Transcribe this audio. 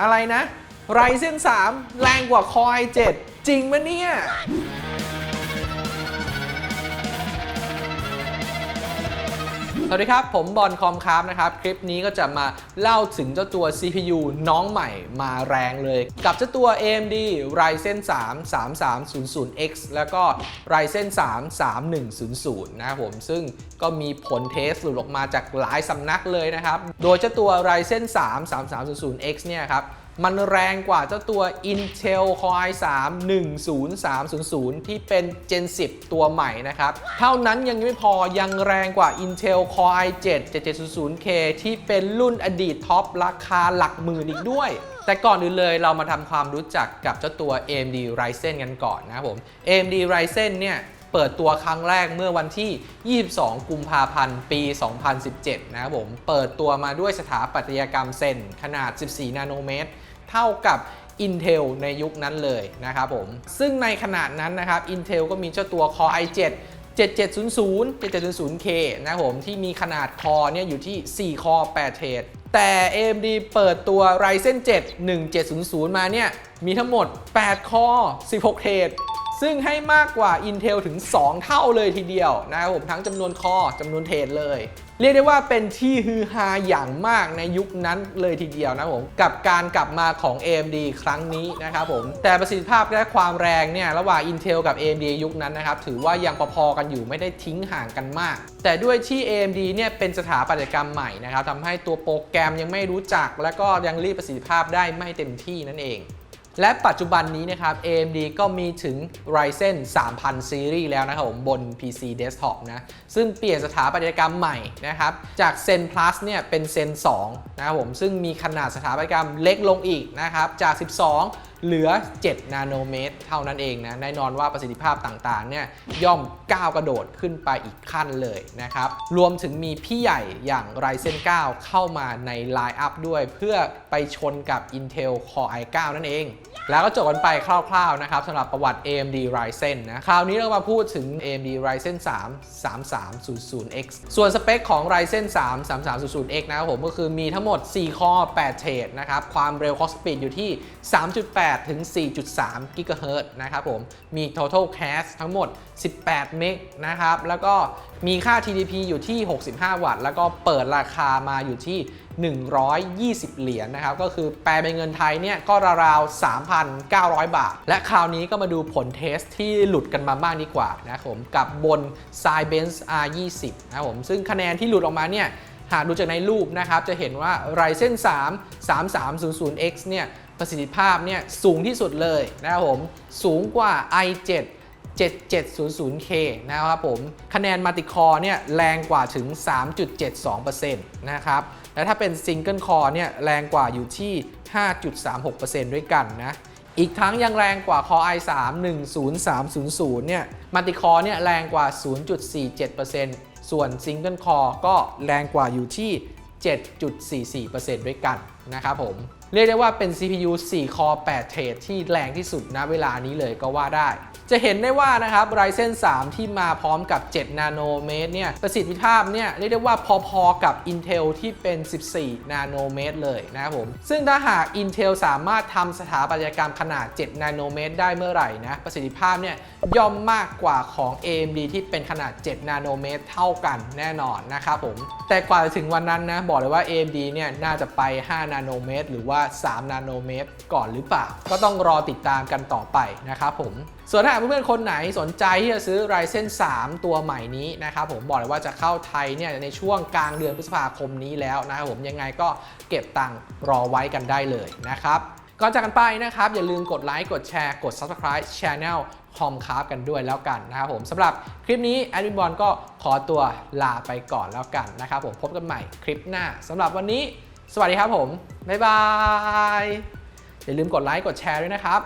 อะไรนะไรเส้น3 แรงกว่าคอย7จริงปะเนี่ย สวัสดีครับ ผมบอลคอมครับนะครับ คลิปนี้ก็จะมาเล่าถึงเจ้าตัว CPU น้องใหม่มาแรงเลย กับเจ้าตัว AMD Ryzen 3 3300X แล้วก็ Ryzen 3 3100 นะครับผม ซึ่งก็มีผลเทสหลุดออกมาจากหลายสำนักเลยนะครับ โดยเจ้าตัว Ryzen 3 3300X เนี่ยครับ มันแรงกว่าเจ้าตัว Intel Core i3 10300 ที่เป็น Gen 10 ตัวใหม่นะครับ เท่านั้นยังไม่พอยังแรงกว่า Intel Core i7 7700K ที่เป็นรุ่นอดีตท็อปราคาหลักหมื่นอีกด้วยแต่ก่อนอื่นเลยเรามาทำความรู้จักกับเจ้าตัว AMD Ryzen กันก่อนนะครับผม AMD Ryzen เนี่ยเปิดตัวครั้งแรกเมื่อวันที่ 22 กุมภาพันธ์ ปี 2017 นะครับผม เปิดตัวมาด้วยสถาปัตยกรรมเซนขนาด 14 นาโนเมตร เท่ากับ Intel ในยุคนั้นเลยนะครับผม ซึ่งในขนาดนั้นนะครับ Intel ก็มีเจ้าตัว Core i7 7700 7700K นะครับผมที่มีขนาดคอเนี่ยอยู่ที่ 4 คอ 8 เทรดแต่ AMD เปิดตัว Ryzen 7 1700 มาเนี่ย มีทั้งหมด 8 คอ 16 เทรดซึ่งให้มากกว่า Intel ถึง 2 เท่าเลยทีเดียวนะครับผมทั้งจำนวนคอจำนวนเทรดเลย เรียกได้ว่าเป็นที่ฮือฮาอย่างมากในยุคนั้นเลยทีเดียวนะผมกับการกลับมาของ AMD ครั้งนี้นะครับผมแต่ประสิทธิภาพและความแรงเนี่ยระหว่าง Intel กับ AMD ยุคนั้นนะครับถือว่ายังพอๆกันอยู่ไม่ได้ทิ้งห่างกันมาก แต่ด้วยที่ AMD เนี่ยเป็นสถาปัตยกรรมใหม่นะครับทำให้ตัวโปรแกรมยังไม่รู้จัก และก็ยังรีดประสิทธิภาพได้ไม่เต็มที่นั่นเอง และปัจจุบันนี้นะครับ AMD ก็มีถึง Ryzen 3000ซีรีส์แล้วนะครับผมบน PC Desktop นะ ซึ่งเปลี่ยนสถาปัตยกรรมใหม่นะครับ จาก Zen Plus เนี่ยเป็น Zen 2 นะครับผม ซึ่งมีขนาดสถาปัตยกรรมเล็กลงอีกนะครับ จาก 12 เหลือ 7 นาโนเมตร เท่านั้นเองนะ แน่นอนว่าประสิทธิภาพต่างๆ เนี่ยย่อมก้าวกระโดดขึ้นไปอีกขั้นเลยนะครับ รวมถึงมีพี่ใหญ่อย่าง Ryzen 9เข้ามาใน Line Up ด้วย เพื่อไปชนกับ Intel Core i9 นั่นเอง แล้วก็จบกันไปคร่าวๆ นะครับสำหรับประวัติ AMD Ryzen นะ คราวนี้เรามาพูดถึง AMD Ryzen 3 3300X ส่วนสเปคของ Ryzen 3 3300X นะครับผมก็คือมีทั้งหมด 4 คอ8เทรดนะครับ ความเร็ว clock speed อยู่ที่ 3.8 8 ถึง 4.3 GHz นะครับผม มี total cache ทั้งหมด 18 เมกนะครับ แล้วก็มีค่า TDP อยู่ที่ 65 วัตต์ แล้วก็เปิดราคามาอยู่ที่ 120 เหรียญนะครับ ก็คือแปลเป็นเงินไทยเนี่ยก็ราวๆ 3,900 บาท และคราวนี้ก็มาดูผลเทสที่หลุดกันมาบ้างดีกว่านะครับผม กับบน s i b e n z R20 นะครับผม ซึ่งคะแนนที่หลุดออกมาเนี่ยหากดูจากในรูปนะครับ จะเห็นว่า Ryzen 3 3300X เนี่ย ประสิทธิภาพเนี่ยสูงที่สุดเลยนะครับผม สูงกว่า i7 7700K นะครับผม คะแนนมัลติคอร์เนี่ยแรงกว่าถึง 3.72%นะครับ และถ้าเป็นซิงเกิลคอร์เนี่ยแรงกว่าอยู่ที่ 5.36%ด้วยกันนะ อีกทั้งยังแรงกว่า Core i3 10300 เนี่ย มัลติคอร์เนี่ยแรงกว่า 0.47%ส่วนซิงเกิลคอร์ก็แรงกว่าอยู่ที่ 7.44%ด้วยกันนะครับผมเรียกได้ว่าเป็น CPU 4 คอ8เทรดที่แรงที่สุดณเวลานี้เลยก็ว่าได้ จะเห็นได้ว่านะครับ Ryzen 3 ที่มาพร้อมกับ 7 นาโนเมตรเนี่ย ประสิทธิภาพเนี่ย เรียกได้ว่าพอๆกับ Intel ที่เป็น 14 นาโนเมตรเลยนะครับผม ซึ่งถ้าหาก Intel สามารถทำสถาปัตยกรรมขนาด 7 นาโนเมตรได้เมื่อไหร่นะ ประสิทธิภาพเนี่ยย่อมมากกว่าของ AMD ที่เป็นขนาด 7 นาโนเมตร เท่ากันแน่นอนนะครับผม แต่กว่าจะถึงวันนั้นนะ บอกเลยว่า AMD เนี่ยน่าจะไป 5 นาโนเมตร หรือว่าา 3 นาโนเมตรก่อนหรือเปล่า ก็ต้องรอติดตามกันต่อไปนะครับผม ส่วนถ้าหากเพื่อนๆคนไหนสนใจที่จะซื้อ Ryzen 3 ตัวใหม่นี้นะครับผมบอกเลยว่าจะเข้าไทยเนี่ยในช่วงกลางเดือนพฤษภาคมนี้แล้วนะครับผมยังไงก็เก็บตังค์รอไว้กันได้เลยนะครับก่อนจากกันไปนะครับ อย่าลืมกดไลค์กดแชร์กด Subscribe Channel คอมคาร์กันด้วยแล้วกันนะครับผมสำหรับคลิปนี้แอดมินบอลก็ขอตัวลาไปก่อนแล้วกันนะครับผมพบกันใหม่คลิปหน้าสำหรับวันนี้ สวัสดีครับผม บ๊ายบาย อย่าลืมกดไลค์ กดแชร์ด้วยนะครับ